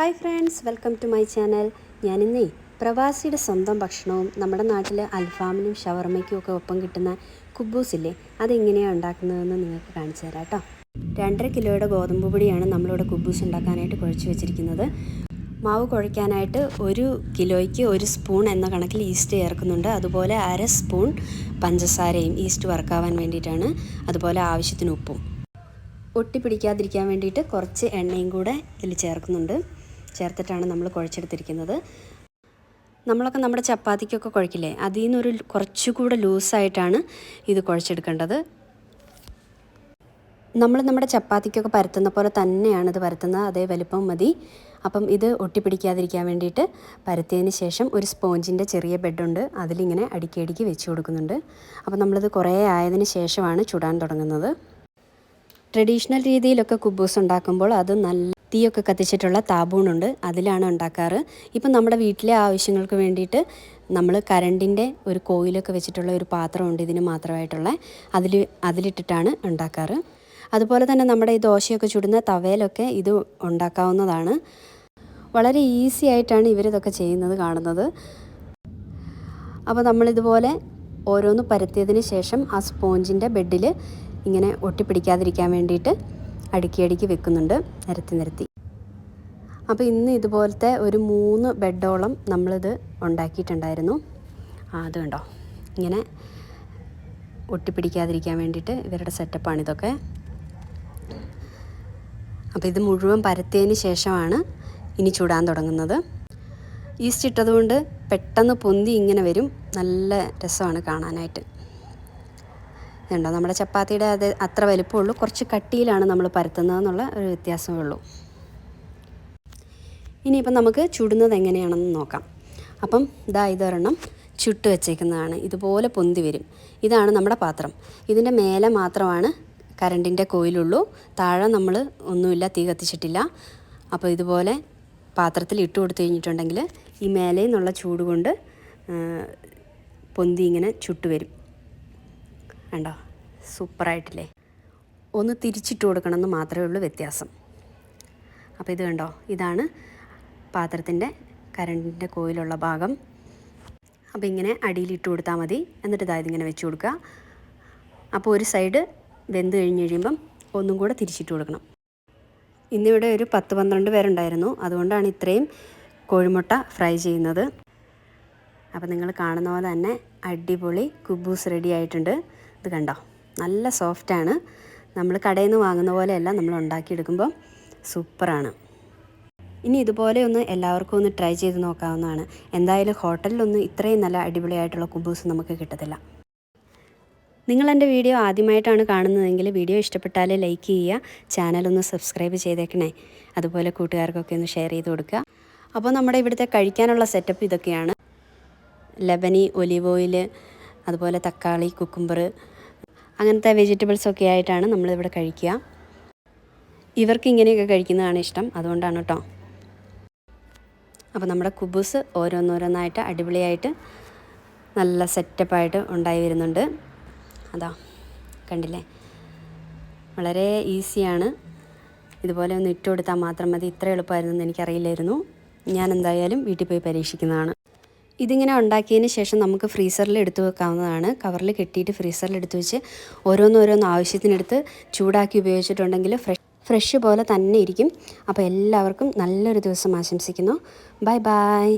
Hi friends welcome to my channel. ഞാനിന്നേ പ്രവാസിയുടെ സ്വന്തം ഭക്ഷണവും നമ്മുടെ നാട്ടിലെ അൽഫാമിനും ഷവർമയ്ക്കും ഒക്കെ ഒപ്പം കിട്ടുന്ന കുബൂസില്ലേ അതെങ്ങനെയാണ് ഉണ്ടാക്കുന്നതെന്ന് നിങ്ങൾക്ക് കാണിച്ചു തരാം കേട്ടോ. രണ്ടര കിലോയുടെ ഗോതമ്പ് പൊടിയാണ് നമ്മളിവിടെ കുബൂസ് ഉണ്ടാക്കാനായിട്ട് കുഴച്ച് വെച്ചിരിക്കുന്നത്. മാവ് കുഴയ്ക്കാനായിട്ട് ഒരു കിലോയ്ക്ക് ഒരു സ്പൂൺ എന്ന കണക്കിൽ ഈസ്റ്റ് ചേർക്കുന്നുണ്ട്. അതുപോലെ അര സ്പൂൺ പഞ്ചസാരയും ഈസ്റ്റ് വറുക്കാവാൻ വേണ്ടിയിട്ടാണ്. അതുപോലെ ആവശ്യത്തിന് ഉപ്പും. ഒട്ടിപ്പിടിക്കാതിരിക്കാൻ വേണ്ടിയിട്ട് കുറച്ച് എണ്ണയും കൂടെ ഇതിൽ ചേർക്കുന്നുണ്ട്. ചേർത്തിട്ടാണ് നമ്മൾ കുഴച്ചെടുത്തിരിക്കുന്നത്. നമ്മളൊക്കെ നമ്മുടെ ചപ്പാത്തിക്കൊക്കെ കുഴക്കില്ലേ? അതിൽ നിന്നൊരു കുറച്ചുകൂടെ ലൂസായിട്ടാണ് ഇത് കുഴച്ചെടുക്കേണ്ടത്. നമ്മൾ നമ്മുടെ ചപ്പാത്തിക്കൊക്കെ പരത്തുന്ന പോലെ തന്നെയാണ് ഇത് പരത്തുന്നത്. അതേ വലുപ്പം മതി. അപ്പം ഇത് ഒട്ടിപ്പിടിക്കാതിരിക്കാൻ വേണ്ടിയിട്ട് പരത്തിയതിന് ശേഷം ഒരു സ്പോഞ്ചിന്റെ ചെറിയ ബെഡുണ്ട്. അതിലിങ്ങനെ അടുക്കിയടുക്കി അടുക്കി വെച്ച് കൊടുക്കുന്നുണ്ട്. അപ്പം നമ്മളിത് കുറേ ആയതിന് ശേഷമാണ് ചുടാൻ തുടങ്ങുന്നത്. ട്രഡീഷണൽ രീതിയിലൊക്കെ കുബൂസ് ഉണ്ടാക്കുമ്പോൾ അത് നല്ല തീയൊക്കെ കത്തിച്ചിട്ടുള്ള താബൂണുണ്ട്. അതിലാണ് ഉണ്ടാക്കാറ്. ഇപ്പം നമ്മുടെ വീട്ടിലെ ആവശ്യങ്ങൾക്ക് വേണ്ടിയിട്ട് നമ്മൾ കരണ്ടിന്റെ ഒരു കോയിലൊക്കെ വെച്ചിട്ടുള്ള ഒരു പാത്രമുണ്ട് ഇതിന് മാത്രമായിട്ടുള്ള. അതിൽ അതിലിട്ടിട്ടാണ് ഉണ്ടാക്കാറ്. അതുപോലെ തന്നെ നമ്മുടെ ഈ ദോശയൊക്കെ ചുടുന്ന തവയിലൊക്കെ ഇത് ഉണ്ടാക്കാവുന്നതാണ്. വളരെ ഈസി ആയിട്ടാണ് ഇവരിതൊക്കെ ചെയ്യുന്നത് കാണുന്നത്. അപ്പോൾ നമ്മളിതുപോലെ ഓരോന്ന് പരത്തിയതിന് ശേഷം ആ സ്പോഞ്ചിന്റെ ബെഡിൽ ഇങ്ങനെ ഒട്ടിപ്പിടിക്കാതിരിക്കാൻ വേണ്ടിയിട്ട് അടുക്കി അടുക്കി വെക്കുന്നുണ്ട്. നിരത്തി നിരത്തി. അപ്പോൾ ഇന്ന് ഇതുപോലത്തെ ഒരു മൂന്ന് ബെഡോളം നമ്മളിത് ഉണ്ടാക്കിയിട്ടുണ്ടായിരുന്നു. അത് കണ്ടോ? ഇങ്ങനെ ഒട്ടിപ്പിടിക്കാതിരിക്കാൻ വേണ്ടിയിട്ട് ഇവരുടെ സെറ്റപ്പാണ് ഇതൊക്കെ. അപ്പോൾ ഇത് മുഴുവൻ പരത്തിയതിന് ശേഷമാണ് ഇനി ചൂടാൻ തുടങ്ങുന്നത്. ഈസ്റ്റ് ഇട്ടതുകൊണ്ട് പെട്ടെന്ന് പൊന്തി ഇങ്ങനെ വരും. നല്ല രസമാണ് കാണാനായിട്ട്. ഇതുണ്ടോ? നമ്മുടെ ചപ്പാത്തിയുടെ അത് അത്ര വലിപ്പമുള്ളൂ. കുറച്ച് കട്ടിയിലാണ് നമ്മൾ പരത്തുന്നതെന്നുള്ള ഒരു വ്യത്യാസമേ ഉള്ളൂ. ഇനിയിപ്പം നമുക്ക് ചുടുന്നത് എങ്ങനെയാണെന്ന് നോക്കാം. അപ്പം ഇതാ ഇതൊരെണ്ണം ചുട്ട് വെച്ചേക്കുന്നതാണ്. ഇതുപോലെ പൊന്തി വരും. ഇതാണ് നമ്മുടെ പാത്രം. ഇതിന്റെ മേലെ മാത്രമാണ് കരണ്ടിന്റെ കോയിലുള്ളൂ. താഴെ നമ്മൾ ഒന്നുമില്ല തീ കത്തിച്ചിട്ടില്ല. അപ്പോൾ ഇതുപോലെ പാത്രത്തിൽ ഇട്ട് കൊടുത്തു കഴിഞ്ഞിട്ടുണ്ടെങ്കിൽ ഈ മേലെ നിന്നുള്ള ചൂട് കൊണ്ട് പൊന്തി ഇങ്ങനെ ചുട്ട് വരും. കണ്ടോ? സൂപ്പറായിട്ടില്ലേ? ഒന്ന് തിരിച്ചിട്ട് കൊടുക്കണമെന്ന് മാത്രമേ ഉള്ളൂ വ്യത്യാസം. അപ്പോൾ ഇത് കണ്ടോ? ഇതാണ് പാത്രത്തിന്റെ കരണ്ടിന്റെ കോയിലുള്ള ഭാഗം. അപ്പോൾ ഇങ്ങനെ അടിയിലിട്ട് കൊടുത്താൽ മതി. എന്നിട്ട് ഇതായത് ഇങ്ങനെ വെച്ച് കൊടുക്കുക. അപ്പോൾ ഒരു സൈഡ് വെന്ത് കഴിഞ്ഞ് കഴിയുമ്പം ഒന്നും കൂടെ തിരിച്ചിട്ട് കൊടുക്കണം. ഇന്നിവിടെ ഒരു പത്ത് പന്ത്രണ്ട് പേരുണ്ടായിരുന്നു. അതുകൊണ്ടാണ് ഇത്രയും കോഴിമുട്ട ഫ്രൈ ചെയ്യുന്നത്. അപ്പോൾ നിങ്ങൾ കാണുന്ന പോലെ തന്നെ അടിപൊളി കുബൂസ് റെഡി ആയിട്ടുണ്ട്. ഇത് കണ്ടോ? നല്ല സോഫ്റ്റാണ്. നമ്മൾ കടയിൽ നിന്ന് വാങ്ങുന്ന പോലെയല്ല നമ്മൾ ഉണ്ടാക്കിയെടുക്കുമ്പോൾ സൂപ്പറാണ്. ഇനി ഇതുപോലെ ഒന്ന് എല്ലാവർക്കും ഒന്ന് ട്രൈ ചെയ്ത് നോക്കാവുന്നതാണ്. എന്തായാലും ഹോട്ടലിലൊന്നും ഇത്രയും നല്ല അടിപൊളിയായിട്ടുള്ള കുബൂസ് നമുക്ക് കിട്ടത്തില്ല. നിങ്ങൾ എന്റെ വീഡിയോ ആദ്യമായിട്ടാണ് കാണുന്നതെങ്കിൽ വീഡിയോ ഇഷ്ടപ്പെട്ടാൽ ലൈക്ക് ചെയ്യുക ചാനലൊന്ന് സബ്സ്ക്രൈബ് ചെയ്തേക്കണേ. അതുപോലെ കൂട്ടുകാർക്കൊക്കെ ഒന്ന് ഷെയർ ചെയ്ത് കൊടുക്കുക. അപ്പോൾ നമ്മുടെ ഇവിടുത്തെ കഴിക്കാനുള്ള സെറ്റപ്പ് ഇതൊക്കെയാണ്. ലെബനി ഒലിവ് ഓയിൽ അതുപോലെ തക്കാളി കുക്കുംബർ അങ്ങനത്തെ വെജിറ്റബിൾസൊക്കെ ആയിട്ടാണ് നമ്മളിവിടെ കഴിക്കുക. ഇവർക്ക് ഇങ്ങനെയൊക്കെ കഴിക്കുന്നതാണ് ഇഷ്ടം. അതുകൊണ്ടാണ് കേട്ടോ. അപ്പോൾ നമ്മുടെ കുബൂസ് ഓരോന്നോരോന്നായിട്ട് അടിപൊളിയായിട്ട് നല്ല സെറ്റപ്പായിട്ട് ഉണ്ടായി വരുന്നുണ്ട്. അതാ കണ്ടില്ലേ? വളരെ ഈസിയാണ്. ഇതുപോലെ ഒന്ന് ഇട്ട് കൊടുത്താൽ മാത്രം മതി. ഇത്ര എളുപ്പമായിരുന്നു എന്ന് എനിക്കറിയില്ലായിരുന്നു. ഞാൻ എന്തായാലും വീട്ടിൽ പോയി പരീക്ഷിക്കുന്നതാണ്. ഇതിങ്ങനെ ഉണ്ടാക്കിയതിന് ശേഷം നമുക്ക് ഫ്രീസറിൽ എടുത്തു വെക്കാവുന്നതാണ്. കവറിൽ കെട്ടിയിട്ട് ഫ്രീസറിൽ എടുത്തു വെച്ച് ഓരോന്നോരോന്ന് ആവശ്യത്തിനെടുത്ത് ചൂടാക്കി ഉപയോഗിച്ചിട്ടുണ്ടെങ്കിൽ ഫ്രഷ് ഫ്രഷ് പോലെ തന്നെ ഇരിക്കും. അപ്പോൾ എല്ലാവർക്കും നല്ലൊരു ദിവസം ആശംസിക്കുന്നു. Bye bye.